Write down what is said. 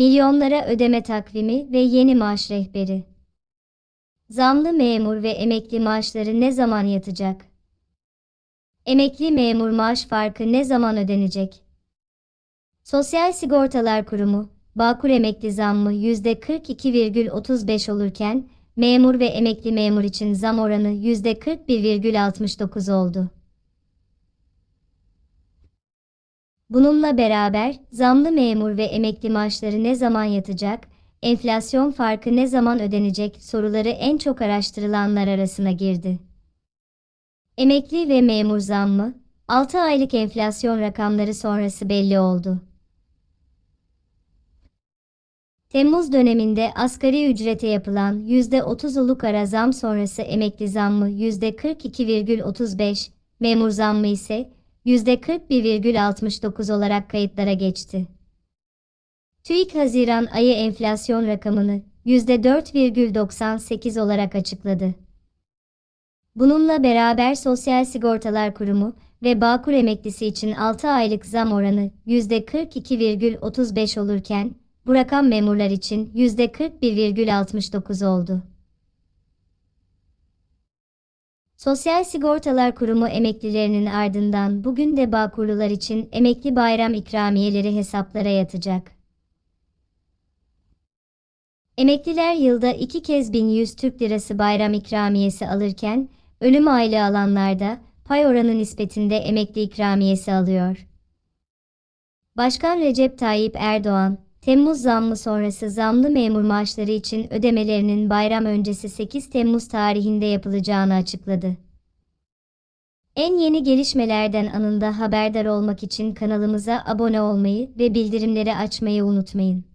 Milyonlara ödeme takvimi ve yeni maaş rehberi. Zamlı memur ve emekli maaşları ne zaman yatacak? Emekli memur maaş farkı ne zaman ödenecek? Sosyal Sigortalar Kurumu, Bağkur emekli zammı %42,35 olurken, memur ve emekli memur için zam oranı %41,69 oldu. Bununla beraber zamlı memur ve emekli maaşları ne zaman yatacak, enflasyon farkı ne zaman ödenecek soruları en çok araştırılanlar arasına girdi. Emekli ve memur zammı, 6 aylık enflasyon rakamları sonrası belli oldu. Temmuz döneminde asgari ücrete yapılan %30'luk ara zam sonrası emekli zammı %42,35, memur zammı ise %41,69 olarak kayıtlara geçti. TÜİK Haziran ayı enflasyon rakamını %4,98 olarak açıkladı. Bununla beraber Sosyal Sigortalar Kurumu ve Bağkur emeklisi için 6 aylık zam oranı %42,35 olurken, bu rakam memurlar için %41,69 oldu. Sosyal Sigortalar Kurumu emeklilerinin ardından bugün de Bağkurlular için emekli bayram ikramiyeleri hesaplara yatacak. Emekliler yılda iki kez 1100 Türk Lirası bayram ikramiyesi alırken, ölüm aylığı alanlarda pay oranı nispetinde emekli ikramiyesi alıyor. Başkan Recep Tayyip Erdoğan, Temmuz zammı sonrası zamlı memur maaşları için ödemelerinin bayram öncesi 8 Temmuz tarihinde yapılacağını açıkladı. En yeni gelişmelerden anında haberdar olmak için kanalımıza abone olmayı ve bildirimleri açmayı unutmayın.